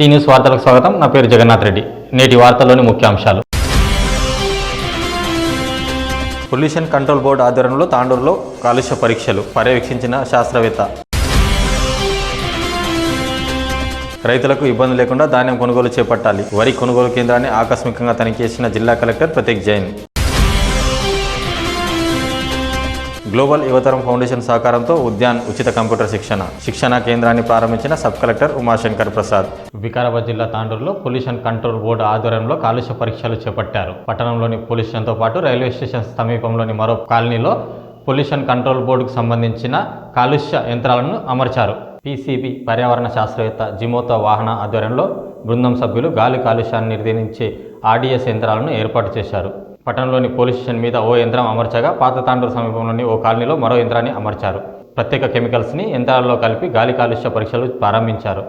C news వార్తలకు స్వాగతం. నా పేరు జగన్నాథ్ రెడ్డి. నేటి వార్తల్లోని ముఖ్యాంశాలు. పొల్యూషన్ కంట్రోల్ బోర్డు ఆధ్వర్యంలో తాండూరులో కాలుష్య పరీక్షలు పర్యవేక్షించిన శాస్త్రవేత్త. రైతులకు ఇబ్బంది లేకుండా ధాన్యం కొనుగోలు చేపట్టాలి. వరి కొనుగోలు కేంద్రాన్ని ఆకస్మికంగా తనిఖీ చేసిన జిల్లా కలెక్టర్ ప్రతీక్ జైన్. గ్లోబల్ యువతరం ఫౌండేషన్ సహకారంతో ఉద్యాన్ ఉచిత కంప్యూటర్ శిక్షణ శిక్షణా కేంద్రాన్ని ప్రారంభించిన సబ్ కలెక్టర్ ఉమాశంకర్ ప్రసాద్. వికారాబాద్ జిల్లా తాండూరులో పొల్యూషన్ కంట్రోల్ బోర్డు ఆధ్వర్యంలో కాలుష్య పరీక్షలు చేపట్టారు. పట్టణంలోని పోలీస్ స్టేషన్తో పాటు రైల్వే స్టేషన్ సమీపంలోని మరో కాలనీలో పొల్యూషన్ కంట్రోల్ బోర్డుకు సంబంధించిన కాలుష్య యంత్రాలను అమర్చారు. పీసీబీ పర్యావరణ శాస్త్రవేత్త జిమోతో వాహన ఆధ్వర్యంలో బృందం సభ్యులు గాలి కాలుష్యాన్ని నిర్దేశించే ఆర్డీఎస్ యంత్రాలను ఏర్పాటు చేశారు. పట్టణంలోని పోలీస్ స్టేషన్ మీద ఓ యంత్రం అమర్చగా పాత తాండూరు సమీపంలోని ఓ కాలనీలో మరో యంత్రాన్ని అమర్చారు. ప్రత్యేక కెమికల్స్ని యంత్రాల్లో కలిపి గాలి కాలుష్య పరీక్షలు ప్రారంభించారు.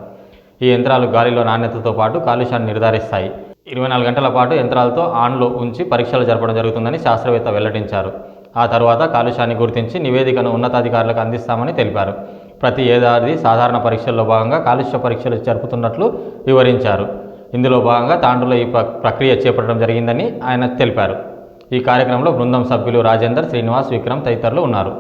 ఈ యంత్రాలు గాలిలో నాణ్యతతో పాటు కాలుష్యాన్ని నిర్ధారిస్తాయి. ఇరవై నాలుగు గంటల పాటు యంత్రాలతో ఆన్లో ఉంచి పరీక్షలు జరపడం జరుగుతుందని శాస్త్రవేత్త వెల్లడించారు. ఆ తర్వాత కాలుష్యాన్ని గుర్తించి నివేదికను ఉన్నతాధికారులకు అందిస్తామని తెలిపారు. ప్రతి ఏడాది సాధారణ పరీక్షల్లో భాగంగా కాలుష్య పరీక్షలు జరుపుతున్నట్లు వివరించారు. ఇందులో భాగంగా తాండూరులో ఈ ప్రక్రియ చేపట్టడం జరిగిందని ఆయన తెలిపారు. ఈ కార్యక్రమంలో బృందం సభ్యులు రాజేందర్ శ్రీనివాస్ విక్రమ్ తదితరులు ఉన్నారు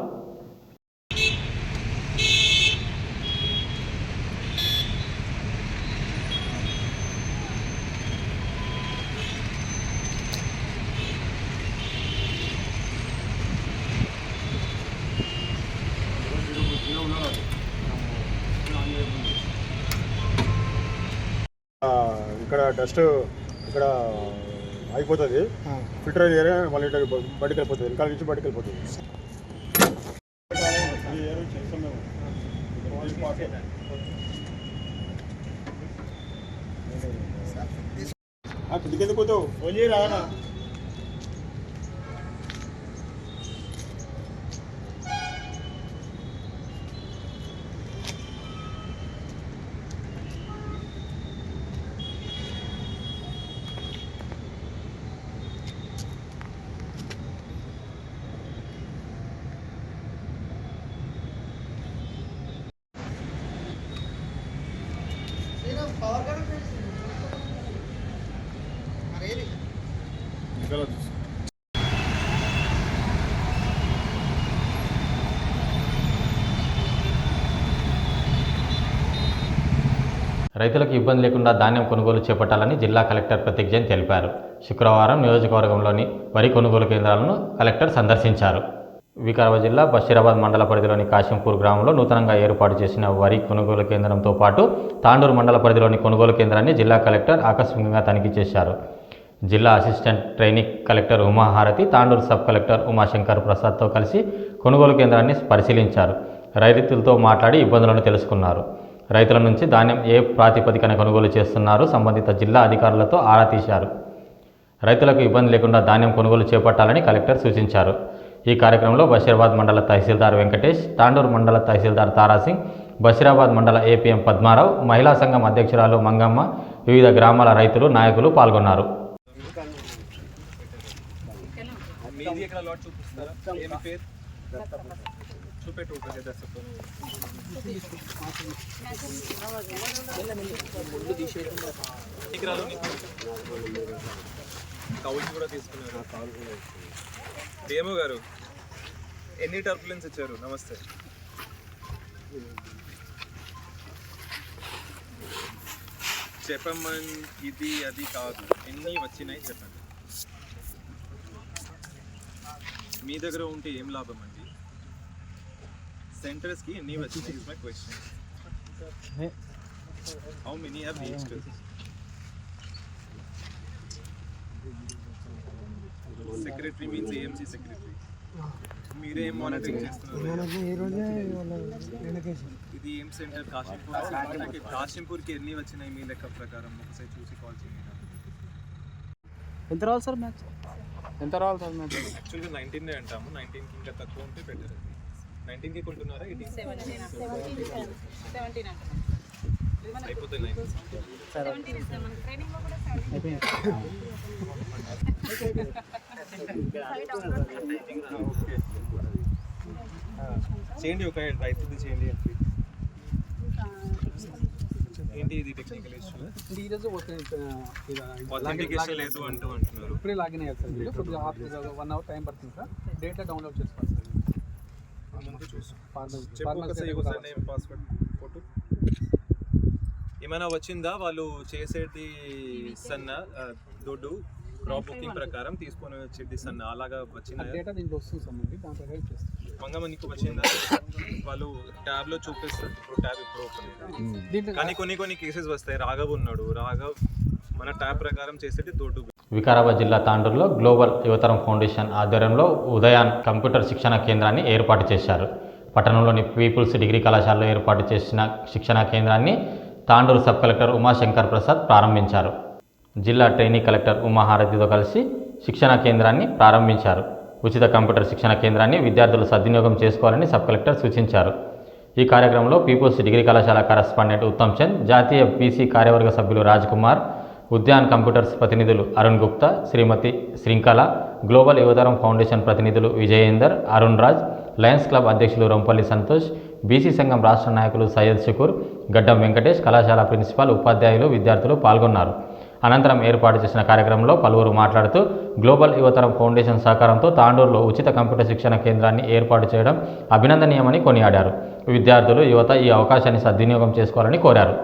ఆ, ఇక్కడ డస్ట్ ఇక్కడ అయిపోతుంది. ఫిల్టర్ ఏరియా మళ్ళీ బయటకు వెళ్ళిపోతుంది. వెనకాల నుంచి బయటకు వెళ్ళిపోతుంది. కిందికి పోతావు? చేయి రానా? ఇంకా చూసి రైతులకు ఇబ్బంది లేకుండా ధాన్యం కొనుగోలు చేపట్టాలని జిల్లా కలెక్టర్ ప్రతీక్ జైన్ తెలిపారు. శుక్రవారం నియోజకవర్గంలోని వరి కొనుగోలు కేంద్రాలను కలెక్టర్ సందర్శించారు. వికారాబాద్ జిల్లా బషీరాబాద్ మండల పరిధిలోని కాశంపూర్ గ్రామంలో నూతనంగా ఏర్పాటు చేసిన వరి కొనుగోలు కేంద్రంతో పాటు తాండూరు మండల పరిధిలోని కొనుగోలు కేంద్రాన్ని జిల్లా కలెక్టర్ ఆకస్మికంగా తనిఖీ చేశారు. జిల్లా assistant training collector Umaharathi Tandur sub collector Umashankar ప్రసాద్తో కలిసి కొనుగోలు కేంద్రాన్ని పరిశీలించారు. రైతులతో మాట్లాడి ఇబ్బందులను తెలుసుకున్నారు. రైతుల నుంచి ధాన్యం ఏ ప్రాతిపదికన కొనుగోలు చేస్తున్నారు సంబంధిత జిల్లా అధికారులతో ఆరా తీశారు. రైతులకు ఇబ్బంది లేకుండా ధాన్యం కొనుగోలు చేపట్టాలని కలెక్టర్ సూచించారు. ఈ కార్యక్రమంలో బషీరాబాద్ మండల తహసీల్దార్ వెంకటేష్ తాండూరు మండల తహసీల్దార్ తారాసింగ్ బషీరాబాద్ మండల ఏపీఎం పద్మారావు మహిళా సంఘం అధ్యక్షురాలు మంగమ్మ వివిధ గ్రామాల రైతులు నాయకులు పాల్గొన్నారు. మీది ఎక్కడ లాట్ చూపిస్తారా ఏమి పేరు? చూపెట్టు దర్శకు ఎకరాలు కౌలు కూడా తీసుకున్నారు. దేమో గారు ఎన్ని టర్బులెన్స్ ఇచ్చారు? నమస్తే. చెప్పమ్మని ఇది అది కాదు. ఎన్ని వచ్చినాయి చెప్పండి. మీ దగ్గర ఉంటే ఏం లాభం అండి? సెంటర్స్కి ఎన్ని వచ్చినాయి? Is my question how many have reached secretary means AMC secretary మీరే ఏం మానిటరింగ్ చేస్తున్నారు. ఇది ఏం సెంటర్ కాశీంపూర్ అంటే కాశీంపూర్కి ఎన్ని వచ్చినాయి మీ లెక్క ప్రకారం? ఒకసారి చూసి కాల్ చేయండి. ఎంత రావాలి సార్ మ్యాచ్ ఎంత రావాలి సార్ మ్యాచ్ యాక్చువల్గా నైన్టీన్ అంటాము. నైన్టీన్కి ఇంకా తక్కువ ఉంటే బెటర్ నైన్టీన్కి కొంటున్నారా నైన్ చేయండి ఒక రైతుది చేయండి. ఏంటి ఇది టెక్నికల్ ఇష్యూ అంటే ఈరోజు ఒక అథెంటికేషన్ లేదు అంటూ అంటున్నారు. ఇప్పుడే లాగిన్ అయ్యారు సార్ మీరు కొద్దిగా వన్ అవర్ టైం పడుతుంది సార్. డేటా డౌన్లోడ్ చేసుకోవాలి సార్. ఏమైనా వచ్చిందా? వాళ్ళు చేసేది సన్న దొడ్డు. క్రాప్ బుకింగ్ ప్రకారం తీసుకొని వచ్చేది సన్న అలాగా వచ్చిందా? డేటా దీంట్లో వస్తుంది దాని ప్రకారం చేస్తాం వచ్చిందా? వాళ్ళు ట్యాబ్లో చూపిస్తారు. ఇప్పుడు ట్యాబ్ ఇప్పుడు ఓపెన్ కానీ కొన్ని కొన్ని కేసెస్ వస్తాయి. రాఘవ్ ఉన్నాడు. రాఘవ్ మన ట్యాబ్ ప్రకారం చేసేది దొడ్డు వికారాబాద్ జిల్లా తాండూరులో గ్లోబల్ యువతరం ఫౌండేషన్ ఆధ్వర్యంలో ఉదయాన్ కంప్యూటర్ శిక్షణ కేంద్రాన్ని ఏర్పాటు చేశారు. పట్టణంలోని పీపుల్స్ డిగ్రీ కళాశాలలో ఏర్పాటు చేసిన శిక్షణా కేంద్రాన్ని తాండూరు సబ్ కలెక్టర్ ఉమాశంకర్ ప్రసాద్ ప్రారంభించారు. జిల్లా ట్రైనీ కలెక్టర్ ఉమాహారతితో కలిసి శిక్షణా కేంద్రాన్ని ప్రారంభించారు. ఉచిత కంప్యూటర్ శిక్షణ కేంద్రాన్ని విద్యార్థులు సద్వినియోగం చేసుకోవాలని సబ్ కలెక్టర్ సూచించారు. ఈ కార్యక్రమంలో పీపుల్స్ డిగ్రీ కళాశాల కరస్పాండెంట్ ఉత్తమ్ చంద్ జాతీయ బీసీ కార్యవర్గ సభ్యులు రాజ్ కుమార్ ఉద్యాన్ కంప్యూటర్స్ ప్రతినిధులు అరుణ్ గుప్తా శ్రీమతి శృంఖల గ్లోబల్ యువతరం ఫౌండేషన్ ప్రతినిధులు విజయేందర్ అరుణ్ రాజ్ లయన్స్ క్లబ్ అధ్యక్షులు రొంపల్లి సంతోష్ బీసీ సంఘం రాష్ట్ర నాయకులు సయ్యద్ షుకూర్ గడ్డం వెంకటేష్ కళాశాల ప్రిన్సిపాల్ ఉపాధ్యాయులు విద్యార్థులు పాల్గొన్నారు. అనంతరం ఏర్పాటు చేసిన కార్యక్రమంలో పలువురు మాట్లాడుతూ గ్లోబల్ యువతరం ఫౌండేషన్ సహకారంతో తాండూరులో ఉచిత కంప్యూటర్ శిక్షణ కేంద్రాన్ని ఏర్పాటు చేయడం అభినందనీయమని కొనియాడారు. విద్యార్థులు యువత ఈ అవకాశాన్ని సద్వినియోగం చేసుకోవాలని కోరారు.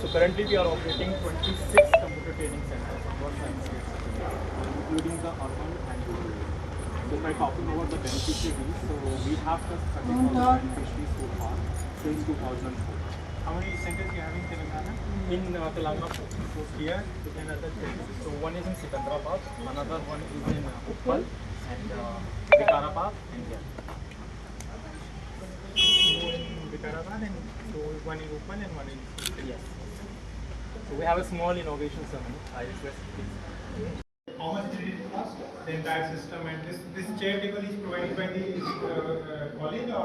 So currently we are operating 26 computer training centers across nine states including the urban and rural. So if I talk about the beneficiaries, so we have just 30,000 beneficiaries so far since 2004. How many centers you have in Telangana? In uh, Telangana, so here and other places. So one is in Sikandrabad, another one is in uh, Uppal and uh, Vikarabad and here. Two in Vikarabad and so one in Uppal and one in. Yes. So we have a small innovation ceremony. I request please. How much did it cost? The entire system and this this chair table is provided by the uh, uh, college or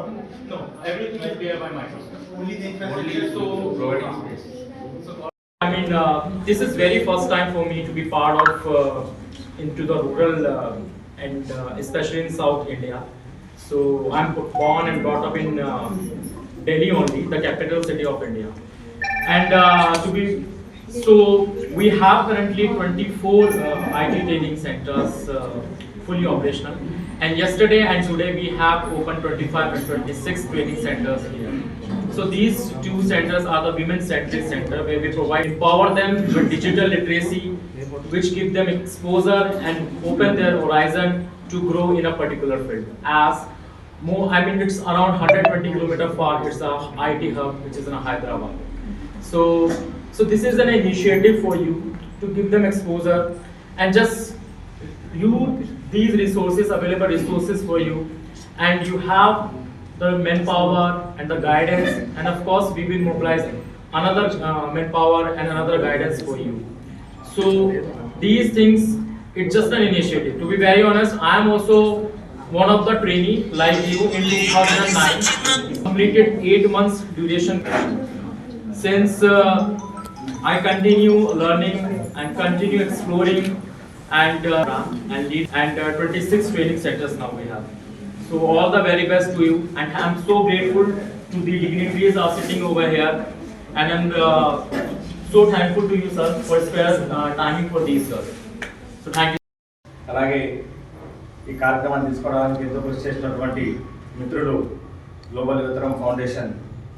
No, everything is there by Microsoft. only the infrastructure? So, I mean, uh, this is very first time for me to be part of uh, into the rural uh, and uh, especially in South India. So I'm born and brought up in uh, Delhi only, the capital city of India. And uh, to be so we have currently 24 uh, IT training centers uh, fully operational. And yesterday and today we have opened 25 and 26 training centers here. So these two centers are the women centric center where we provide empower them with digital literacy, which give them exposure and open their horizon to grow in a particular field. As more, I mean, it's around 120 kilometer far. It's a IT hub which is in Hyderabad. So, so this is an initiative for you to give them exposure and just you these resources available resources for you. And you have the manpower and the guidance. And of course we will mobilize another uh, manpower and another guidance for you. So these things it's just an initiative. To be very honest i am also one of the trainee like you in 2009 completed 8 months duration since uh, I continue learning and continue exploring and uh, and lead and uh, 26 training centers now we have. So all the very best to you and I'm so grateful to the dignitaries are sitting over here and I'm uh, so thankful to you sir for spare uh, timing for these sir. So thank you. అలాగే ఈ కార్యక్రమాన్ని తీసుకోవడానికి ఎంతో కృషి చేసినటువంటి మిత్రులు global యువతరం foundation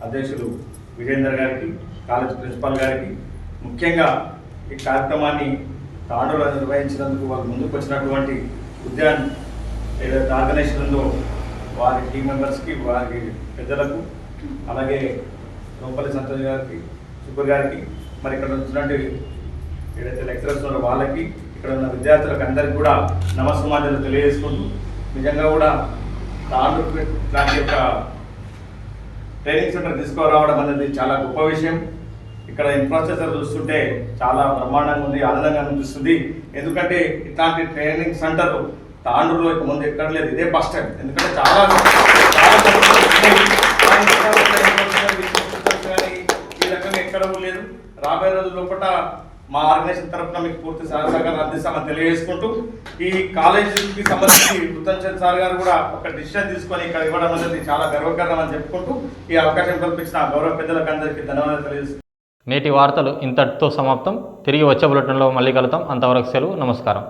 అధ్యక్షులు విజేందర్ గారికి కాలేజ్ ప్రిన్సిపాల్ గారికి ముఖ్యంగా ఈ కార్యక్రమాన్ని తాండూలో నిర్వహించినందుకు వాళ్ళు ముందుకు వచ్చినటువంటి ఉద్యాన్ ఏదైతే ఆర్గనైజేషన్ ఉందో వారి టీం మెంబర్స్కి వారి పెద్దలకు అలాగే లోపలి సంతోష్ గారికి సుబ్బర్ గారికి మరి ఇక్కడ వచ్చినటువంటి ఏదైతే లెక్చరర్స్ ఉన్నారో వాళ్ళకి ఇక్కడ ఉన్న విద్యార్థులకు అందరికి కూడా నమస్సమాజాలు తెలియజేసుకుంటూ నిజంగా కూడా తాండూ లాంటి యొక్క ట్రైనింగ్ సెంటర్ తీసుకురావడం అనేది చాలా గొప్ప విషయం. ఇక్కడ ఇన్ఫ్రాస్ట్రక్చర్ చూస్తుంటే చాలా బ్రహ్మాండంగా ఉంది ఆనందంగా అనిపిస్తుంది. ఎందుకంటే ఇట్లాంటి ట్రైనింగ్ సెంటర్ తాండూరులో ఇక ముందు ఎక్కడ లేదు. ఇదే ఫస్ట్ టైం ఎందుకంటే చాలా ఈ రకంగా ఎక్కడ లేదు. రాబోయే రోజుల లోపల మా ఆర్గనైజేషన్ తరఫున మీకు పూర్తి సహాయ సహకారం అందిస్తామని తెలియజేసుకుంటూ ఈ కాలేజీకి సంబంధించి ఉత్తమ్ సార్ గారు కూడా ఒక డిసిషన్ తీసుకొని ఇక్కడ ఇవ్వడం అనేది చాలా గర్వకారణం అని చెప్పుకుంటూ ఈ అవకాశం కల్పించిన గౌరవ పెద్దలకు అందరికీ ధన్యవాదాలు తెలియజేస్తున్నాను. నేటి వార్తలు ఇంతటితో సమాప్తం. తిరిగి వచ్చే బులెటిన్లో మళ్ళీ కలుద్దాం. అంతవరకు సెలవు. నమస్కారం.